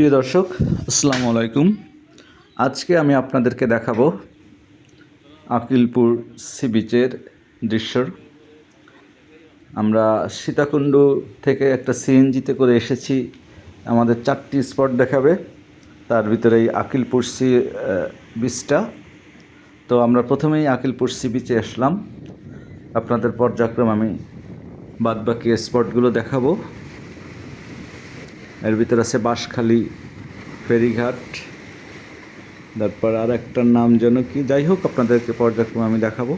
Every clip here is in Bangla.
প্রিয় দর্শক, আসসালামু আলাইকুম। আজকে আমি আপনাদেরকে দেখাবো আকিলপুর সি বিচের দৃশ্য আমরা সীতাকুণ্ড থেকে একটা সিএনজিতে করে এসেছি, আমাদের চারটি স্পট দেখাবে, তার ভিতরে এই আকিলপুর সি বিচটা তো আমরা প্রথমেই আকিলপুর সি বিচে আসলাম। আপনাদের পর্যায়ক্রম আমি বাদবাকি স্পটগুলো দেখাবো। এর ভিতরে আছে বাঁশখালী ফেরিঘাট। তারপর আর একটার নাম যেন কি, যাই হোক আপনাদেরকে পর্যায়ক্রমে আমি দেখাবো।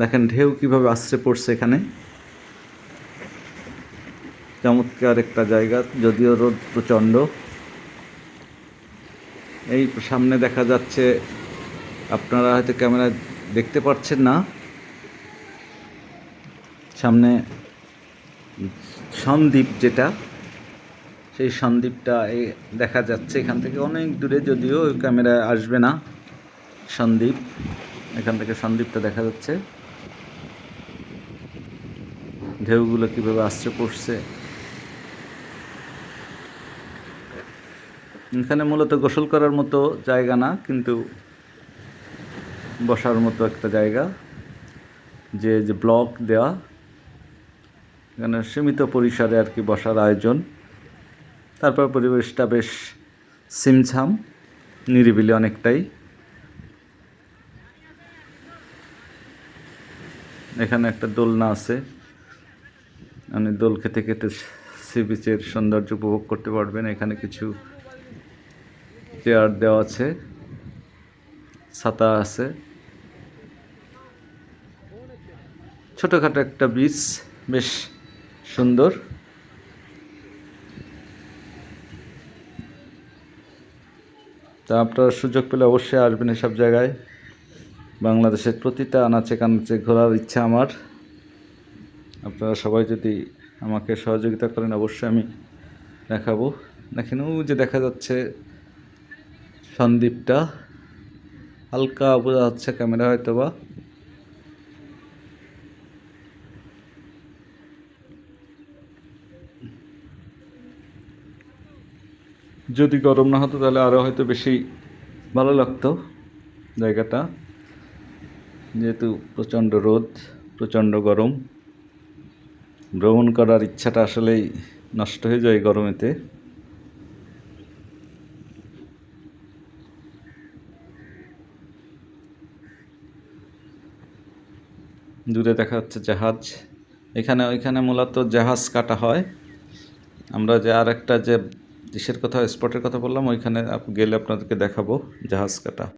দেখেন ঢেউ কীভাবে আশ্রে পড়ছে এখানে। চমৎকার একটা জায়গা, যদিও রোদ প্রচণ্ড। এই সামনে দেখা যাচ্ছে, আপনারা হয়তো ক্যামেরা দেখতে পাচ্ছেন না। সামনে সন্দ্বীপ যেটা সেই সন্দ্বীপটা দেখা যাচ্ছে এখান থেকে অনেক দূরে যদিও ওই ক্যামেরায় আসবে না সন্দ্বীপ এখান থেকে সন্দ্বীপটা দেখা যাচ্ছে। ঢেউগুলো কীভাবে আসছে পড়ছে। এখানে মূলত গোসল করার মতো জায়গা না, কিন্তু বসার মতো একটা জায়গা। যে যে ব্লক দেওয়া এখানে সীমিত পরিসরে আর কি বসার আয়োজন। তারপর পরিবেশটা বেশ সিমছাম, নিরিবিলি অনেকটাই। এখানে একটা দোলনা আছে। আপনি দোল খেতে খেতে সি বিচের সৌন্দর্য উপভোগ করতে পারবেন। এখানে কিছু চেয়ার দেওয়া আছে, ছাতা আছে। ছোটোখাটো একটা বিচ বেশ সুন্দর। তা আপনারা সুযোগ পেলে অবশ্যই আসবেন এসব জায়গায়। বাংলাদেশের প্রতিটা আনাচে কানাচে ঘোরার ইচ্ছা আমার। আপনারা সবাই যদি আমাকে সহযোগিতা করেন, অবশ্যই আমি দেখাবো। দেখেন, ও যে দেখা যাচ্ছে সন্দ্বীপটা হালকা বোঝা যাচ্ছে ক্যামেরা হয়তো বা যদি গরম না হতো, তাহলে আরও হয়তো বেশি ভালো লাগতো জায়গাটা। যেহেতু প্রচণ্ড রোদ, প্রচণ্ড গরম, ভ্রমণ করার ইচ্ছাটা আসলেই নষ্ট হয়ে যায় গরমেতে। দূরে দেখা যাচ্ছে জাহাজ। এখানে, ওইখানে মূলত জাহাজ কাটা হয়। আমরা যে আর একটা যে দেশের কথা স্পটের কথা বললাম ওইখানে গেলে আপনাদেরকে দেখাবো জাহাজ কাটা।